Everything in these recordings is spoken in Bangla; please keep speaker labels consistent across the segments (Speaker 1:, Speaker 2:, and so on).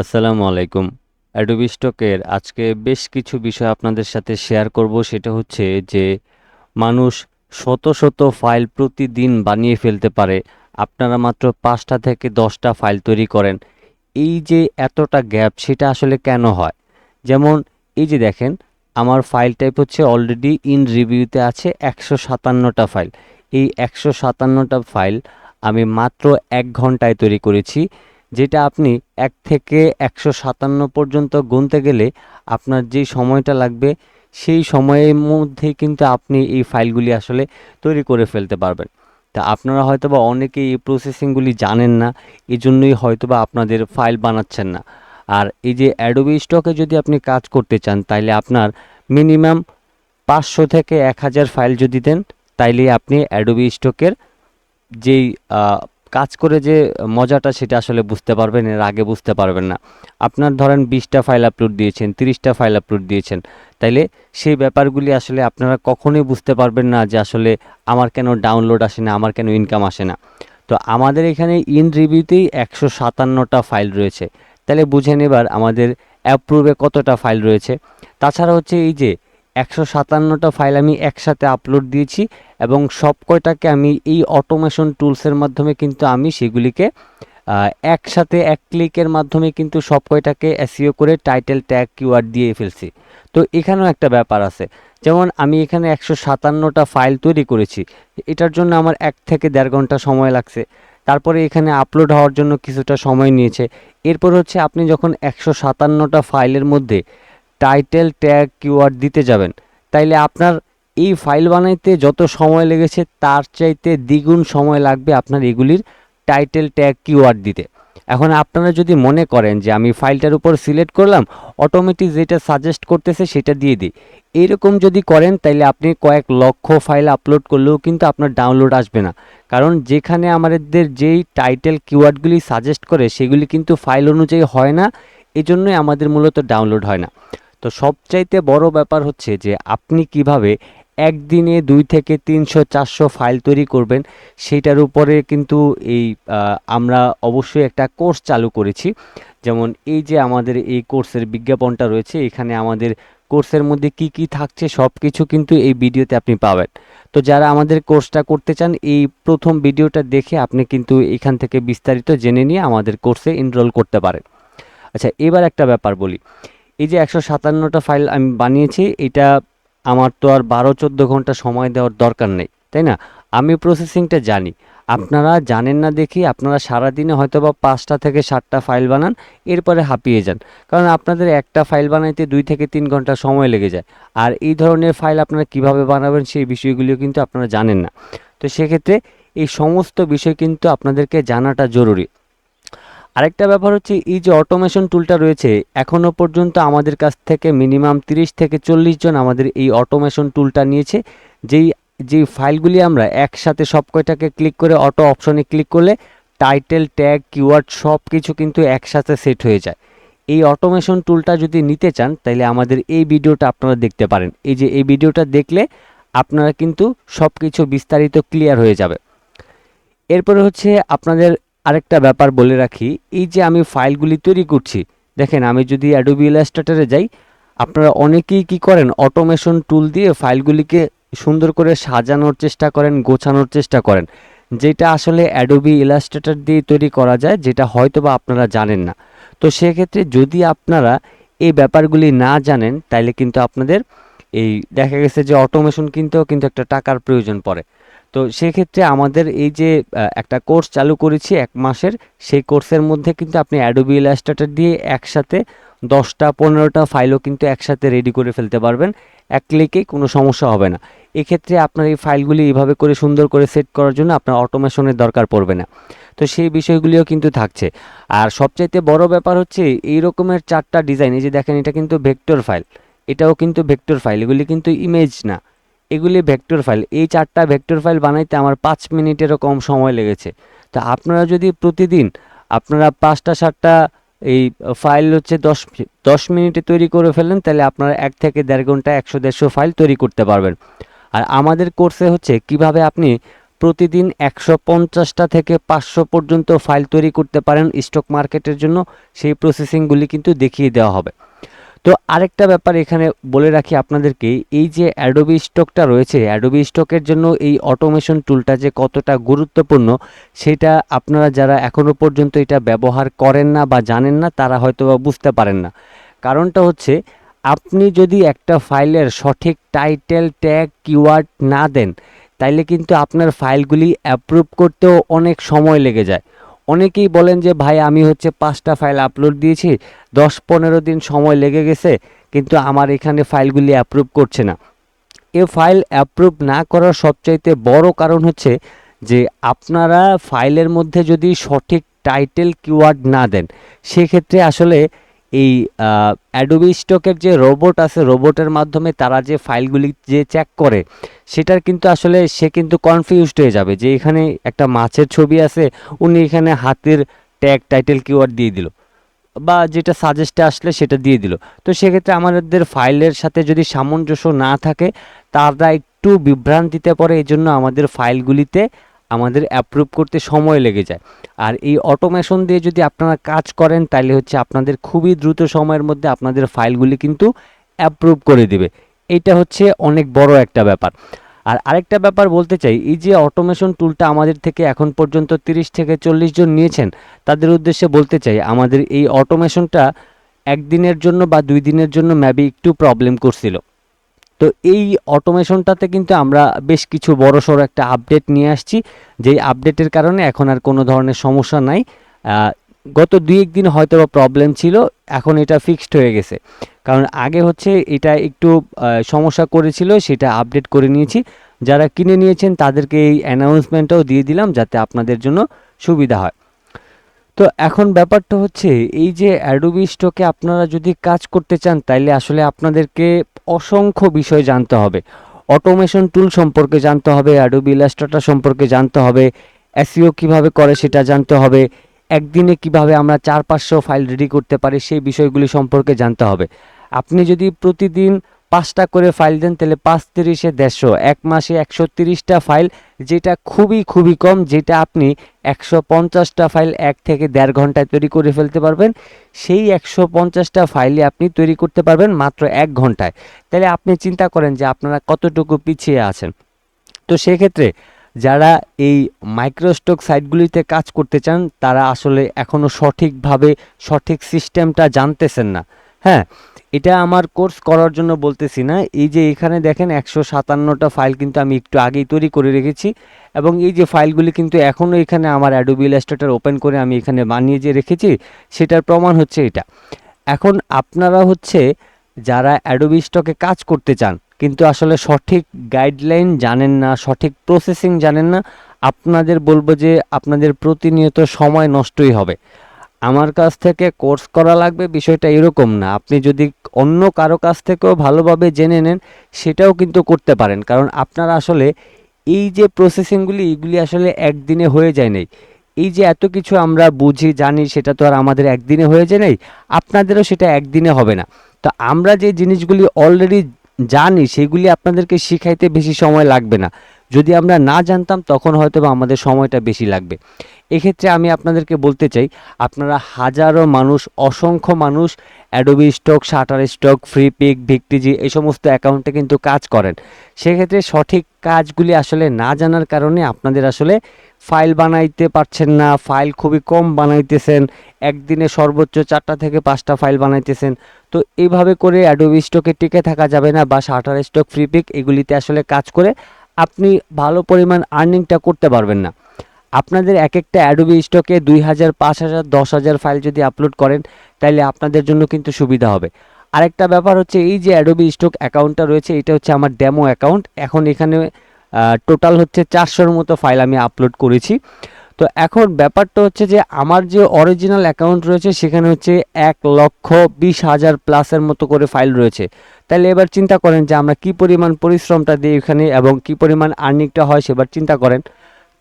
Speaker 1: আসসালামু আলাইকুম। অ্যাডোবি স্টকের আজকে বেশ কিছু বিষয় আপনাদের সাথে শেয়ার করব। সেটা হচ্ছে যে, মানুষ শত শত ফাইল প্রতিদিন বানিয়ে ফেলতে পারে। আপনারা মাত্র পাঁচটা থেকে দশটা ফাইল তৈরি করেন। এই যে এতটা গ্যাপ সেটা আসলে কেন হয়? যেমন, এই যে দেখেন, আমার ফাইল টাইপ হচ্ছে অলরেডি ইন রিভিউতে আছে একশো সাতান্নটা ফাইল এই একশো সাতান্নটা ফাইল আমি মাত্র এক ঘন্টায় তৈরি করেছি। যেটা আপনি এক থেকে একশো সাতান্ন পর্যন্ত গুনতে গেলে আপনার যেই সময়টা লাগবে, সেই সময়ের মধ্যেই কিন্তু আপনি এই ফাইলগুলি আসলে তৈরি করে ফেলতে পারবেন। তা আপনারা হয়তোবা অনেকেই এই প্রসেসিংগুলি জানেন না এই জন্যই হয়তো বা আপনাদের ফাইল বানাচ্ছেন না। আর এই যে অ্যাডোবি স্টকে যদি আপনি কাজ করতে চান, তাইলে আপনার মিনিমাম পাঁচশো থেকে এক হাজার ফাইল যদি দেন তাইলে আপনি অ্যাডোবি স্টকের যেই কাজ করে যে মজাটা সেটা আসলে বুঝতে পারবেন, এর আগে বুঝতে পারবেন না। আপনার ধরেন বিশটা ফাইল আপলোড দিয়েছেন তিরিশটা ফাইল আপলোড দিয়েছেন, তাইলে সেই ব্যাপারগুলি আসলে আপনারা কখনোই বুঝতে পারবেন না যে আসলে আমার কেন ডাউনলোড আসে না, আমার কেন ইনকাম আসে না। তো আমাদের এখানে ইন রিভিউতেই একশো সাতান্নটা ফাইল রয়েছে। তাহলে বুঝে নেবার আমাদের অ্যাপ্রুভে কতটা ফাইল রয়েছে। তাছাড়া হচ্ছে এই যে একশো সাতান্নটা ফাইল আমি একসাথে আপলোড দিয়েছি এবং সব কয়টাকে আমি এই অটোমেশন টুলসের মাধ্যমে কিন্তু আমি সেগুলিকে একসাথে এক ক্লিকের মাধ্যমে কিন্তু সব কয়টাকে এসিও করে টাইটেল ট্যাগ কিওয়ার্ড দিয়ে ফেলছি। তো এখানেও একটা ব্যাপার আছে। যেমন আমি এখানে একশো সাতান্নটা ফাইল তৈরি করেছি। এটার জন্য আমার এক থেকে দেড় ঘণ্টা সময় লাগছে। তারপরে এখানে আপলোড হওয়ার জন্য কিছুটা সময় নিয়েছে। এরপর হচ্ছে আপনি যখন একশো সাতান্নটা ফাইলের মধ্যে টাইটেল ট্যাগ কিওয়ার্ড দিতে যাবেন। তাইলে আপনার এই ফাইল বানাইতে যত সময় লেগেছে, তার চাইতে দ্বিগুণ সময় লাগবে আপনার এগুলির টাইটেল ট্যাগ কিওয়ার্ড দিতে। এখন আপনারা যদি মনে করেন যে আমি ফাইলটার উপর সিলেক্ট করলাম অটোমেটিক যেটা সাজেস্ট করতেছে সেটা দিয়ে দিই। এইরকম যদি করেন, তাইলে আপনি কয়েক লক্ষ ফাইল আপলোড করলেও কিন্তু আপনার ডাউনলোড আসবে না। কারণ যেখানে আমাদের যেই টাইটেল কিওয়ার্ডগুলি সাজেস্ট করে, সেগুলি কিন্তু ফাইল অনুযায়ী হয় না, এজন্যই আমাদের মূলত ডাউনলোড হয় না। তো সবচাইতে বড় ব্যাপার হচ্ছে যে আপনি কীভাবে একদিনে দুই থেকে তিনশো, চারশো ফাইল তৈরি করবেন সেইটার উপরে কিন্তু এই আমরা অবশ্যই একটা কোর্স চালু করেছি। যেমন এই যে আমাদের এই কোর্সের বিজ্ঞাপনটা রয়েছে, এখানে আমাদের কোর্সের মধ্যে কি কি থাকছে সব কিছু কিন্তু এই ভিডিওতে আপনি পাবেন। তো যারা আমাদের কোর্সটা করতে চান, এই প্রথম ভিডিওটা দেখে আপনি কিন্তু এখান থেকে বিস্তারিত জেনে নিয়ে আমাদের কোর্সে এনরোল করতে পারেন। আচ্ছা এবার একটা ব্যাপার বলি। এই যে একশো সাতান্নটা ফাইল আমি বানিয়েছি, এটা আমার তো আর বারো চোদ্দ ঘণ্টা সময় দেওয়ার দরকার নেই, তাই না? আমি প্রসেসিংটা জানি। আপনারা জানেন না দেখি, আপনারা সারাদিনে হয়তো বা পাঁচটা থেকে সাতটা ফাইল বানান, এরপরে হাঁপিয়ে যান। কারণ আপনাদের একটা ফাইল বানাইতে দুই থেকে তিন ঘণ্টা সময় লেগে যায়। আর এই ধরনের ফাইল আপনারা কীভাবে বানাবেন সেই বিষয়গুলিও কিন্তু আপনারা জানেন না। তো সেক্ষেত্রে এই সমস্ত বিষয় কিন্তু আপনাদেরকে জানাটা জরুরি। আরেকটা ব্যাপার হচ্ছে, এই যে অটোমেশন টুলটা রয়েছে, এখনও পর্যন্ত আমাদের কাছ থেকে মিনিমাম তিরিশ থেকে চল্লিশ জন আমাদের এই অটোমেশন টুলটা নিয়েছে। যেই যেই ফাইলগুলি আমরা একসাথে সব কয়টাকে ক্লিক করে অটো অপশনে ক্লিক করলে টাইটেল ট্যাগ কিওয়ার্ড সব কিছু কিন্তু একসাথে সেট হয়ে যায়। এই অটোমেশন টুলটা যদি নিতে চান, তাহলে আমাদের এই ভিডিওটা আপনারা দেখতে পারেন। এই যে এই ভিডিওটা দেখলে আপনারা কিন্তু সব কিছু বিস্তারিত ক্লিয়ার হয়ে যাবে। এরপরে হচ্ছে আপনাদের আরেকটা ব্যাপার বলে রাখি, এই যে আমি ফাইলগুলি তৈরি করছি, দেখেন আমি যদি অ্যাডোবি ইলাস্ট্রেটরে যাই, আপনারা অনেকেই কি করেন অটোমেশন টুল দিয়ে ফাইলগুলিকে সুন্দর করে সাজানোর চেষ্টা করেন, গোছানোর চেষ্টা করেন। যেটা আসলে অ্যাডোবি ইলাস্ট্রেটর দিয়ে তৈরি করা যায়, যেটা হয়তো বা আপনারা জানেন না। তো সেক্ষেত্রে যদি আপনারা এই ব্যাপারগুলি না জানেন, তাইলে কিন্তু আপনাদের এই দেখা গেছে যে অটোমেশন কিনতেও কিন্তু একটা টাকার প্রয়োজন পড়ে। তো সেক্ষেত্রে আমাদের এই যে একটা কোর্স চালু করেছি এক মাসের, সেই কোর্সের মধ্যে কিন্তু আপনি অ্যাডোবি ইলাস্ট্রেটর দিয়ে একসাথে দশটা, পনেরোটা ফাইলও কিন্তু একসাথে রেডি করে ফেলতে পারবেন। এক ক্লিকেই কোনো সমস্যা হবে না। এক্ষেত্রে আপনার এই ফাইলগুলি এইভাবে করে সুন্দর করে সেট করার জন্য আপনার অটোমেশনের দরকার পড়বে না। তো সেই বিষয়গুলিও কিন্তু থাকছে। আর সবচাইতে বড় ব্যাপার হচ্ছে এই রকমের চারটা ডিজাইন এই যে দেখেন এটা কিন্তু ভেক্টর ফাইল এটাও কিন্তু ভেক্টর ফাইল এগুলি কিন্তু ইমেজ না। এগুলি ভেক্টর ফাইল এই চারটা ভেক্টর ফাইল বানাইতে আমার পাঁচ মিনিটেরও কম সময় লেগেছে। তা আপনারা যদি প্রতিদিন আপনারা পাঁচটা, সাতটা এই ফাইল হচ্ছে দশ দশ মিনিটে তৈরি করে ফেলেন, তাহলে আপনারা এক থেকে দেড় ঘণ্টা, একশো, দেড়শো ফাইল তৈরি করতে পারবেন। আর আমাদের কোর্সে হচ্ছে কীভাবে আপনি প্রতিদিন একশো পঞ্চাশটা থেকে পাঁচশো পর্যন্ত ফাইল তৈরি করতে পারেন স্টক মার্কেটের জন্য, সেই প্রসেসিংগুলি কিন্তু দেখিয়ে দেওয়া হবে। তো আরেকটা ব্যাপার এখানে বলে রাখি আপনাদেরকে, এই যে অ্যাডোবি স্টকটা রয়েছে অ্যাডোবি স্টকের জন্য এই অটোমেশন টুলটা যে কতটা গুরুত্বপূর্ণ, সেটা আপনারা যারা এখনও পর্যন্ত এটা ব্যবহার করেন না বা জানেন না, তারা হয়তো বা বুঝতে পারেন না। কারণটা হচ্ছে, আপনি যদি একটা ফাইলের সঠিক টাইটেল ট্যাগ কিওয়ার্ড না দেন, তাইলে কিন্তু আপনার ফাইলগুলি অ্যাপ্রুভ করতেও অনেক সময় লেগে যায়। অনেকেই বলেন যে, ভাই, আমি হচ্ছে পাঁচটা ফাইল আপলোড দিয়েছি, দশ পনেরো দিন সময় লেগে গেছে, কিন্তু আমার এখানে ফাইলগুলি অ্যাপ্রুভ করছে না। এ ফাইল অ্যাপ্রুভ না করার সবচাইতে বড় কারণ হচ্ছে যে, আপনারা ফাইলের মধ্যে যদি সঠিক টাইটেল কিওয়ার্ড না দেন, সেক্ষেত্রে আসলে এই অ্যাডোবি স্টকের যে রোবট আছে রোবটের মাধ্যমে তারা যে ফাইলগুলি যে চেক করে, সেটার কিন্তু আসলে সে কিন্তু কনফিউজড হয়ে যাবে যে এখানে একটা মাছের ছবি আছে, উনি এখানে হাতের ট্যাগ টাইটেল কিওয়ার্ড দিয়ে দিল। বা যেটা সাজেস্টে আসলে সেটা দিয়ে দিল। তো সেক্ষেত্রে আমাদের ফাইলের সাথে যদি সামঞ্জস্য না থাকে, তারা একটু বিভ্রান্তিতে পড়ে এই জন্য আমাদের ফাইলগুলিতে আমাদের অ্যাপ্রুভ করতে সময় লেগে যায়। আর এই অটোমেশন দিয়ে যদি আপনারা কাজ করেন তাহলে হচ্ছে আপনাদের খুবই দ্রুত সময়ের মধ্যে আপনাদের ফাইলগুলি কিন্তু অ্যাপ্রুভ করে দিবে। এটা হচ্ছে অনেক বড় একটা ব্যাপার। আর আরেকটা ব্যাপার বলতে চাই, এই যে অটোমেশন টুলটা আমাদের থেকে এখন পর্যন্ত তিরিশ থেকে চল্লিশ জন নিয়েছেন, তাদের উদ্দেশ্যে বলতে চাই, আমাদের এই অটোমেশনটা একদিনের জন্য বা দুই দিনের জন্য ম্যাবি একটু প্রবলেম করছিল। তো এই অটোমেশনটাতে কিন্তু আমরা বেশ কিছু বড় সড়ো একটা আপডেট নিয়ে আসছি। যেই আপডেটের কারণে এখন আর কোনো ধরনের সমস্যা নাই। গত দুই একদিন হয়তো প্রবলেম ছিল, এখন এটা ফিক্সড হয়ে গেছে। কারণ আগে হচ্ছে এটা একটু সমস্যা করেছিল, সেটা আপডেট করে নিয়েছি। যারা কিনে নিয়েছেন তাদেরকে এই অ্যানাউন্সমেন্টটাও দিয়ে দিলাম যাতে আপনাদের জন্য সুবিধা হয়। তো এখন ব্যাপারটা হচ্ছে, এই যে অ্যাডোবি স্টকে আপনারা যদি কাজ করতে চান, তাইলে আসলে আপনাদেরকে অসংখ্য বিষয় জানতে হবে। অটোমেশন টুল সম্পর্কে জানতে হবে অ্যাডোবি ইলাস্ট্রেটর সম্পর্কে জানতে হবে এসইও কীভাবে করে সেটা জানতে হবে, একদিনে কীভাবে আমরা চার পাঁচশো ফাইল রেডি করতে পারি, সেই বিষয়গুলি সম্পর্কে জানতে হবে। আপনি যদি প্রতিদিন পাঁচটা করে ফাইল দেন, তাহলে পাঁচ তিরিশে দেড়শো। এক মাসে একশো তিরিশটা ফাইল, যেটা খুবই খুবই কম, যেটা আপনি একশো পঞ্চাশটা ফাইল এক থেকে দেড় ঘন্টায় তৈরি করে ফেলতে পারবেন। সেই একশো পঞ্চাশটা ফাইলে আপনি তৈরি করতে পারবেন মাত্র এক ঘন্টায়। তাহলে আপনি চিন্তা করেন যে আপনারা কতটুকু পিছিয়ে আছেন। তো সেক্ষেত্রে যারা এই মাইক্রোস্টক সাইটগুলিতে কাজ করতে চান, তারা আসলে এখনও সঠিকভাবে সঠিক সিস্টেমটা জানতেছেন না। হ্যাঁ? এটা আমার কোর্স করার জন্য বলতেছি না। এই যে এখানে দেখেন একশো সাতান্নটা ফাইল কিন্তু আমি একটু আগেই তৈরি করে রেখেছি এবং এই যে ফাইলগুলি কিন্তু এখনও এখানে আমার অ্যাডোবি ইলাস্ট্রেটর ওপেন করে আমি এখানে বানিয়ে যে রেখেছি, সেটার প্রমাণ হচ্ছে এটা। এখন আপনারা হচ্ছে যারা অ্যাডোবি স্টকে কাজ করতে চান, কিন্তু আসলে সঠিক গাইডলাইন জানেন না, সঠিক প্রসেসিং জানেন না, আপনাদের বলব যে আপনাদের প্রতিনিয়ত সময় নষ্টই হবে। আমার কাছ থেকে কোর্স করা লাগবে, বিষয়টা এরকম না। আপনি যদি অন্য কারও কাছ থেকেও ভালোভাবে জেনে নেন, সেটাও কিন্তু করতে পারেন। কারণ আপনার আসলে এই যে প্রসেসিংগুলি এগুলি আসলে একদিনে হয়ে যায় নাই। এই যে এত কিছু আমরা বুঝি, জানি, সেটা তো আর আমাদের একদিনে হয়ে যায় নাই, আপনাদেরও সেটা একদিনে হবে না। তো আমরা যে জিনিসগুলি অলরেডি জানি, সেগুলি আপনাদেরকে শিখাইতে বেশি সময় লাগবে না। যদি আমরা না জানতাম, তখন হয়তো বা আমাদের সময়টা বেশি লাগবে। এক্ষেত্রে আমি আপনাদেরকে বলতে চাই, আপনারা হাজারো মানুষ, অসংখ্য মানুষ Adobe stock Shutterstock Freepik Vecteezy এই সমস্ত অ্যাকাউন্টে কিন্তু কাজ করেন। সেক্ষেত্রে সঠিক কাজগুলি আসলে না জানার কারণে আপনাদের আসলে ফাইল বানাইতে পারছেন না, ফাইল খুবই কম বানাইতেছেন, একদিনে সর্বোচ্চ চারটা থেকে পাঁচটা ফাইল বানাইতেছেন। তো এইভাবে করে অ্যাডোবি স্টকে টিকে থাকা যাবে না বা শাটার স্টক ফ্রি পিক এগুলিতে আসলে কাজ করে আপনি ভালো পরিমাণ আর্নিংটা করতে পারবেন না। আপনাদের এক একটা অ্যাডোবি স্টকে দুই হাজার, পাঁচ হাজার, দশ হাজার ফাইল যদি আপলোড করেন তাহলে আপনাদের জন্য কিন্তু সুবিধা হবে। আরেকটা ব্যাপার হচ্ছে, এই যে অ্যাডোবি স্টক অ্যাকাউন্টটা রয়েছে, এটা হচ্ছে আমার ডেমো অ্যাকাউন্ট এখন এখানে টোটাল হচ্ছে চারশোর মতো ফাইল আমি আপলোড করেছি। তো এখন ব্যাপারটা হচ্ছে যে আমার যে অরিজিনাল অ্যাকাউন্ট রয়েছে, সেখানে হচ্ছে এক লক্ষ বিশ হাজার প্লাসের মতো করে ফাইল রয়েছে। তাহলে এবার চিন্তা করেন যে আমরা কি পরিমাণ পরিশ্রমটা দিই এখানে এবং কি পরিমাণ আর্নিংটা হয় সেবার চিন্তা করেন।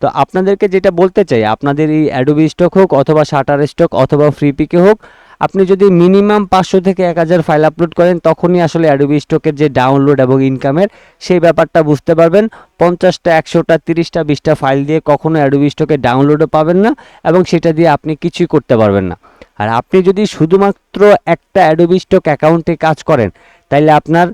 Speaker 1: তো আপনাদেরকে যেটা বলতে চাই, আপনাদের এই অ্যাডোবি স্টক হোক অথবা শাটার স্টক অথবা ফ্রি পিকে হোক আপনি যদি মিনিমাম পাঁচশো থেকে এক হাজার ফাইল আপলোড করেন, তখনই আসলে অ্যাডোবি স্টকের যে ডাউনলোড এবং ইনকামের সেই ব্যাপারটা বুঝতে পারবেন। পঞ্চাশটা, একশোটা, তিরিশটা, বিশটা ফাইল দিয়ে কখনো অ্যাডোবি স্টকে ডাউনলোডও পাবেন না এবং সেটা দিয়ে আপনি কিছুই করতে পারবেন না। আর আপনি যদি শুধুমাত্র একটা অ্যাডোবি স্টক অ্যাকাউন্টে কাজ করেন তাহলে আপনার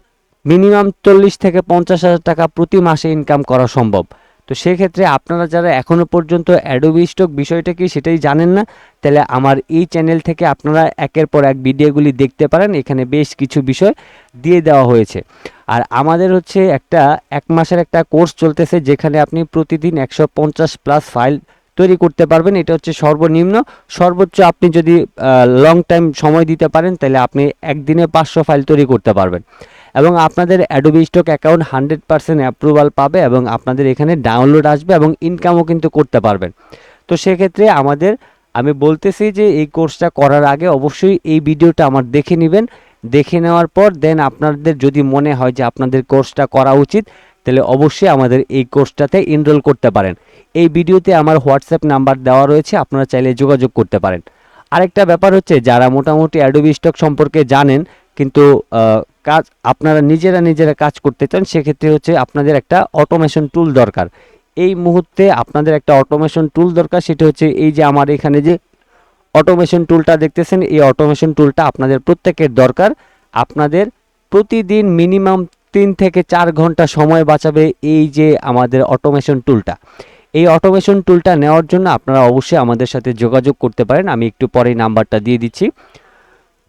Speaker 1: মিনিমাম চল্লিশ থেকে পঞ্চাশ হাজার টাকা প্রতি মাসে ইনকাম করা সম্ভব। তো সেক্ষেত্রে আপনারা যারা এখনও পর্যন্ত অ্যাডোবি স্টক বিষয়টা কি সেটাই জানেন না, তাহলে আমার এই চ্যানেল থেকে আপনারা একের পর এক ভিডিওগুলি দেখতে পারেন, এখানে বেশ কিছু বিষয় দিয়ে দেওয়া হয়েছে। আর আমাদের হচ্ছে একটা এক মাসের একটা কোর্স চলতেছে, যেখানে আপনি প্রতিদিন একশো পঞ্চাশ প্লাস ফাইল তৈরি করতে পারবেন। এটা হচ্ছে সর্বনিম্ন। সর্বোচ্চ আপনি যদি লং টাইম সময় দিতে পারেন, তাহলে আপনি একদিনে পাঁচশো ফাইল তৈরি করতে পারবেন। এবং আপনাদের Adobe stock account hundred percent approval পাবে এবং আপনাদের এখানে ডাউনলোড আসবে এবং ইনকামও কিন্তু করতে পারবেন। তো সেক্ষেত্রে আমাদের, আমি বলতেছি যে এই কোর্সটা করার আগে অবশ্যই এই ভিডিওটা আমার দেখে নেবেন। দেখে নেওয়ার পর দেন আপনাদের যদি মনে হয় যে আপনাদের কোর্সটা করা উচিত, তাহলে অবশ্যই আমাদের এই কোর্সটাতে এনরোল করতে পারেন। এই ভিডিওতে আমার হোয়াটসঅ্যাপ নাম্বার দেওয়া রয়েছে, আপনারা চাইলে যোগাযোগ করতে পারেন। আরেকটা ব্যাপার হচ্ছে, যারা মোটামুটি অ্যাডোবি স্টক সম্পর্কে জানেন কিন্তু কাজ, আপনারা নিজেরা নিজেরা কাজ করতে চান, সেক্ষেত্রে হচ্ছে আপনাদের একটা অটোমেশন টুল দরকার। এই মুহূর্তে আপনাদের একটা অটোমেশন টুল দরকার, সেটা হচ্ছে এই যে আমার এখানে যে অটোমেশন টুলটা দেখতেছেন, এই অটোমেশন টুলটা আপনাদের প্রত্যেকের দরকার। আপনাদের প্রতিদিন মিনিমাম তিন থেকে চার ঘণ্টা সময় বাঁচাবে এই যে আমাদের অটোমেশন টুলটা এই অটোমেশন টুলটা নেওয়ার জন্য আপনারা অবশ্যই আমাদের সাথে যোগাযোগ করতে পারেন। আমি একটু পরেই নাম্বারটা দিয়ে দিচ্ছি।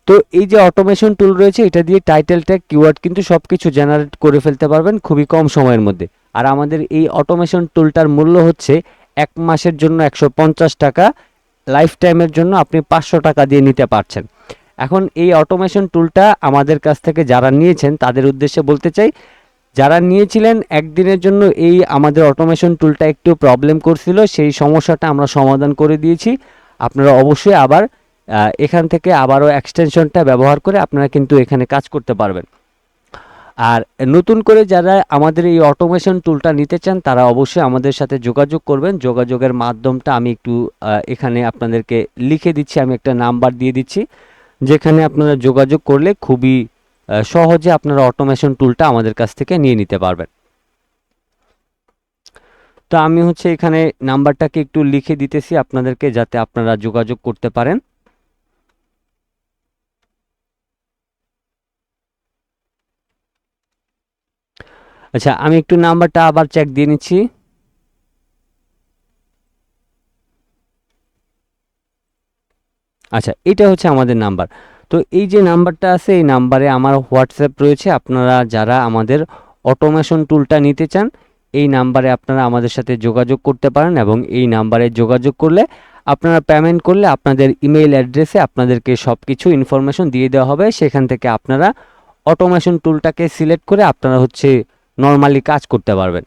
Speaker 1: তো এই যে অটোমেশন টুল রয়েছে, এটা দিয়ে টাইটেল ট্যাগ কিওয়ার্ড কিন্তু সব কিছু জেনারেট করে ফেলতে পারবেন খুবই কম সময়ের মধ্যে। আর আমাদের এই অটোমেশন টুলটার মূল্য হচ্ছে এক মাসের জন্য একশো পঞ্চাশ টাকা লাইফ টাইমের জন্য আপনি পাঁচশো টাকা দিয়ে নিতে পারছেন। এখন এই অটোমেশন টুলটা আমাদের কাছ থেকে যারা নিয়েছেন, তাদের উদ্দেশ্যে বলতে চাই, যারা নিয়েছিলেন, একদিনের জন্য এই আমাদের অটোমেশন টুলটা একটু প্রবলেম করছিল, সেই সমস্যাটা আমরা সমাধান করে দিয়েছি। আপনারা অবশ্যই আবার এখান থেকে আবারও এক্সটেনশনটা ব্যবহার করে আপনারা কিন্তু এখানে কাজ করতে পারবেন। আর নতুন করে যারা আমাদের এই অটোমেশন টুলটা নিতে চান, তারা অবশ্যই আমাদের সাথে যোগাযোগ করবেন। যোগাযোগের মাধ্যমটা আমি একটু এখানে আপনাদেরকে লিখে দিচ্ছি, আমি একটা নাম্বার দিয়ে দিচ্ছি, যেখানে আপনারা যোগাযোগ করলে খুবই সহজে আপনারা অটোমেশন টুলটা আমাদের কাছ থেকে নিয়ে নিতে পারবেন। তো আমি হচ্ছে এখানে নাম্বারটাকে একটু লিখে দিতেছি আপনাদেরকে, যাতে আপনারা যোগাযোগ করতে পারেন। আচ্ছা আমি একটু নাম্বারটা আবার চেক দিয়ে নিচ্ছি। আচ্ছা এটা হচ্ছে আমাদের নাম্বার। তো এই যে নাম্বারটা আছে, এই নাম্বারে আমার হোয়াটসঅ্যাপ রয়েছে। আপনারা যারা আমাদের অটোমেশন টুলটা নিতে চান, এই নাম্বারে আপনারা আমাদের সাথে যোগাযোগ করতে পারেন এবং এই নাম্বারে যোগাযোগ করলে, আপনারা পেমেন্ট করলে আপনাদের ইমেইল অ্যাড্রেসে আপনাদেরকে সব কিছু ইনফরমেশন দিয়ে দেওয়া হবে। সেখান থেকে আপনারা অটোমেশন টুলটাকে সিলেক্ট করে আপনারা হচ্ছে নর্মালি কাজ করতে পারবেন।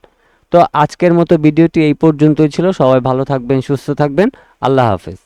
Speaker 1: তো আজকের মতো ভিডিওটি এই পর্যন্তই ছিল। সবাই ভালো থাকবেন, সুস্থ থাকবেন। আল্লাহ হাফেজ।